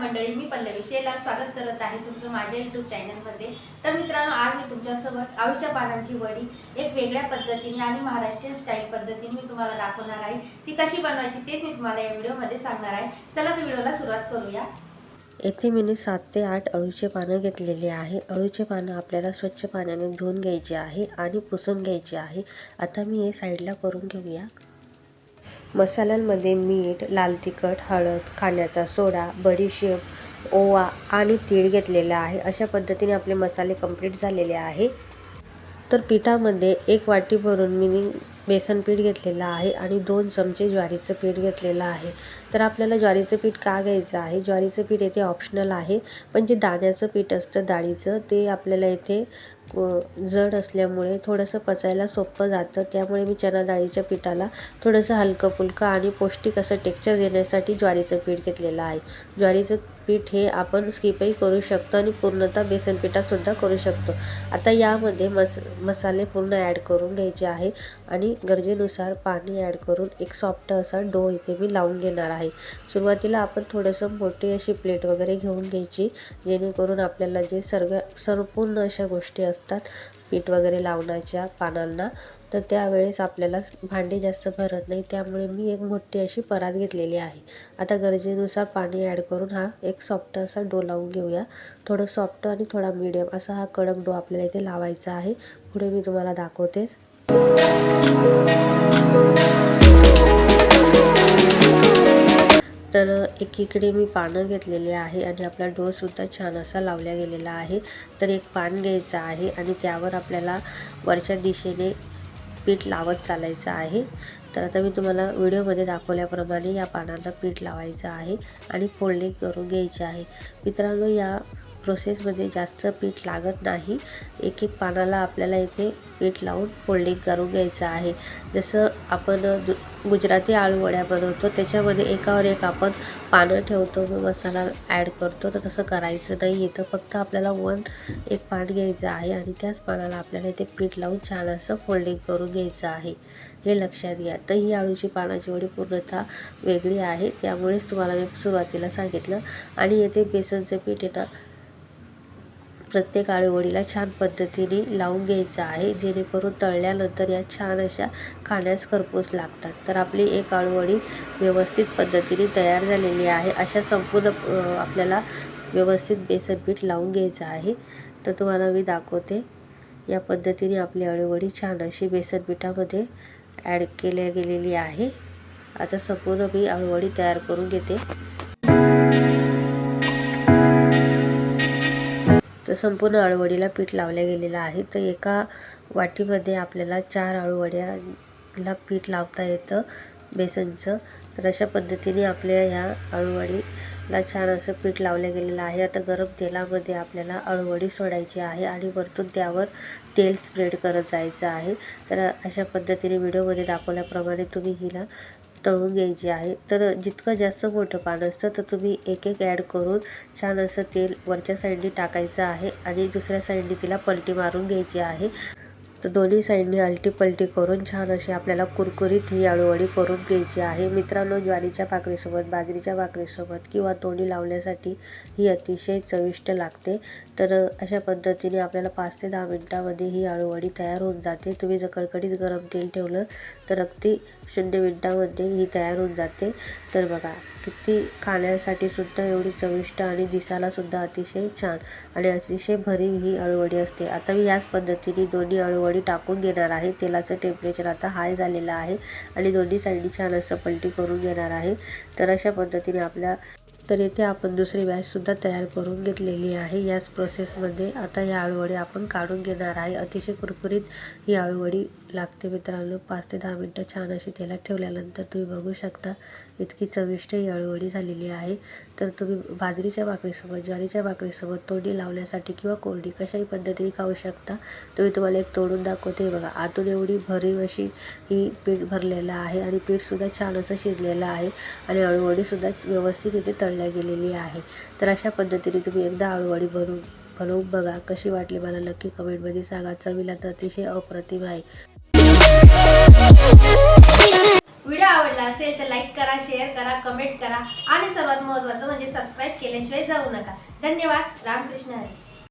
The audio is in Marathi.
मंडळी मी पल्लवी शेला स्वागत करत आहे तुमचं माझ्या युट्यूब चॅनलमध्ये तर मित्रांनो आज मी तुमच्यासोबत आळूच्या पानांची वडी एक वेगळ्या पद्धतीने आणि महाराष्ट्रीयन स्टाईल पद्धतीने मी तुम्हाला दाखवणार आहे. ती कशी बनवायची तेच मी तुम्हाला या व्हिडिओमध्ये सांगणार आहे. चला तर व्हिडिओला सुरुवात करूया. येथे मी सात ते आठ अळूचे पानं घेतलेले आहे. अळूचे पानं आपल्याला स्वच्छ पाण्याने धुवून घ्यायचे आहे आणि पुसून घ्यायचे आहे. आता मी हे साईडला करून घेऊया. मसाल्यांमध्ये मीठ लाल तिखट हळद खाण्याचा सोडा बडीशेप ओवा आणि तीळ घेतलेला आहे. अशा पद्धतीने आपले मसाले कंप्लीट झालेले आहे. तर पिठामध्ये एक वाटी भरून मी बेसन पीठ घेतलेलं आहे आणि दोन चमचे ज्वारीचं पीठ घेतलेलं आहे. तर आपल्याला ज्वारीचं पीठ का घ्यायचं आहे? ज्वारीचं पीठ येथे ऑप्शनल आहे. पण जे दाण्याचं पीठ असतं डाळीचं ते आपल्याला येथे जड असल्यामुळे थोडंसं पचायला सोपं जातं. त्यामुळे मी चना डाळीच्या पिठाला थोडंसं हलकं फुलकं आणि पौष्टिक असं टेक्चर देण्यासाठी ज्वारीचं पीठ घेतलेलं आहे. ज्वारीचं पीठ हे आपण स्किपही करू शकतो आणि पूर्णतः बेसन पिठासुद्धा करू शकतो. आता यामध्ये मस मसाले पूर्ण ॲड करून घ्यायचे आहे आणि गरजेनुसार पाणी ॲड करून एक सॉफ्ट असा डो इथे मी लावून घेणार आहे. सुरुवातीला आपण थोडंसं मोठी अशी प्लेट वगैरे घेऊन घ्यायची जेणेकरून आपल्याला जे सर्व संपूर्ण अशा गोष्टी असतात पीठ वगैरे लावण्याच्या पानांना तर त्यावेळेस आपल्याला भांडे जास्त भरत नाही. त्यामुळे मी एक मोठी अशी परात घेतलेली आहे. आता गरजेनुसार पाणी ॲड करून हा एक सॉफ्ट असा डो लावून घेऊया. थोडं सॉफ्ट आणि थोडा मिडियम असा हा कडक डो आपल्याला इथे लावायचा आहे. पुढे मी तुम्हाला दाखवतेच. तर एकीकडे मी पानं घेतलेले आहे आणि आपला डोसुद्धा छान असा लावला गेलेला आहे. तर एक पान घ्यायचं आहे आणि त्यावर आपल्याला वरच्या दिशेने पीठ लावत चालायचं आहे. तर आता मी तुम्हाला व्हिडिओमध्ये दाखवल्याप्रमाणे या पानांना पीठ लावायचं आहे आणि फोल्डिंग करून घ्यायचे आहे. मित्रांनो या प्रोसेसमध्ये जास्त पीठ लागत नाही. एक एक पानाला आपल्याला इथे पीठ लावून फोल्डिंग करून घ्यायचं आहे. जसं आपण दु गुजराती आळूवड्या बनवतो त्याच्यामध्ये एकावर एक आपण पानं ठेवतो मग मसाला ॲड करतो. तर तसं करायचं नाही. येतं फक्त आपल्याला वन एक पान घ्यायचं आहे आणि त्याच पानाला आपल्याला इथे पीठ लावून छान असं फोल्डिंग करून घ्यायचं आहे. हे लक्षात घ्या. तर ही आळूची पानाची वडी पूर्णतः वेगळी आहे. त्यामुळेच तुम्हाला मी सुरुवातीला सांगितलं. आणि येथे बेसनचं पीठ आहे प्रत्येक आळूवडीला छान पद्धतीने लावून घ्यायचं आहे जेणेकरून तळल्यानंतर या छान अशा खाण्यास खरपूस लागतात. तर आपली एक आळूवडी व्यवस्थित पद्धतीने तयार झालेली आहे. अशा संपूर्ण आपल्याला व्यवस्थित बेसन पीठ लावून घ्यायचं आहे. तर तुम्हाला मी दाखवते. या पद्धतीने आपली आळूवडी छान अशी बेसन पिठामध्ये ॲड केल्या गेलेली आहे. आता संपूर्ण मी आळूवडी तयार करून घेते. तर संपूर्ण अळूवडीला पीठ लावल्या गेलेलं आहे. तर एका वाटीमध्ये आपल्याला चार अळूवड्याला पीठ लावता येतं बेसनचं. तर अशा पद्धतीने आपल्या ह्या अळूवडीला छान असं पीठ लावलं गेलेलं आहे. आता गरम तेलामध्ये आपल्याला अळूवडी सोडायची आहे आणि वरतून त्यावर तेल स्प्रेड करत जायचं आहे. तर अशा पद्धतीने व्हिडिओमध्ये दाखवल्याप्रमाणे तुम्ही हिला तळून घ्यायची आहे. तर जितकं जास्त मोठं पान असतं तर तुम्ही एक एक ॲड करून छान असं तेल वरच्या साईडने टाकायचं आहे आणि दुसऱ्या साईडने तिला पलटी मारून घ्यायची आहे. तर दोन्ही साईडने अलटी पलटी करून छान अशी आपल्याला कुरकुरीत ही अळूवडी करून घ्यायची आहे. मित्रांनो ज्वारीच्या भाकरीसोबत बाजरीच्या भाकरीसोबत किंवा तोंडी लावण्यासाठी ही अतिशय चविष्ट लागते. तर अशा पद्धतीने आपल्याला पाच ते दहा मिनटामध्ये ही अळूवडी तयार होऊन जाते. तुम्ही जर कडकडीत गरम तेल ठेवलं तर अगदी शून्य मिनटामध्ये ही तयार होऊन जाते. तर बघा किती खाण्यासाठी सुद्धा एवढी चविष्ट आणि दिसायला सुद्धा अतिशय छान आणि अतिशय भरीव ही अळूवडी असते. आता मी याच पद्धतीने दोन्ही अळूवडी टाकून घेणार आहे. तेलाचं टेम्परेचर आता हाय झालेलं आहे आणि दोन्ही साईडनी छान असं पलटी करून घेणार आहे. तर अशा पद्धतीने आपल्या तर इथे आपण दुसरी बॅचसुद्धा तयार करून घेतलेली आहे. याच प्रोसेसमध्ये आता ही आळूवडी आपण काढून घेणार आहे. अतिशय कुरकुरीत ही आळूवडी लागते मित्रांनो. पाच ते दहा मिनटं छान अशी तेलात ठेवल्यानंतर तुम्ही बघू शकता इतकी चविष्ट ही झालेली आहे. तर तुम्ही बाजरीच्या भाकरीसोबत ज्वारीच्या भाकरीसोबत तोंडी लावण्यासाठी किंवा कोरडी कशाही पद्धतीने खाऊ शकता. तुम्ही तुम्हाला एक तोडून दाखवते. बघा आतून एवढी भरीव अशी ही पीठ भरलेलं आहे आणि पीठसुद्धा छान असं शिजलेलं आहे आणि अळूवडीसुद्धा व्यवस्थित इथे तळल्या गेलेली आहे. तर अशा पद्धतीने तुम्ही एकदा अळूवडी भरून बनवून बघा. कशी वाटली मला नक्की कमेंटमध्ये सांगा. चवीला तर अतिशय अप्रतिम आहे. करा कमेंट करा. आणि सर्वात महत्त्वाचं म्हणजे सबस्क्राईब केल्याशिवाय जाऊ नका. धन्यवाद. रामकृष्ण हरी.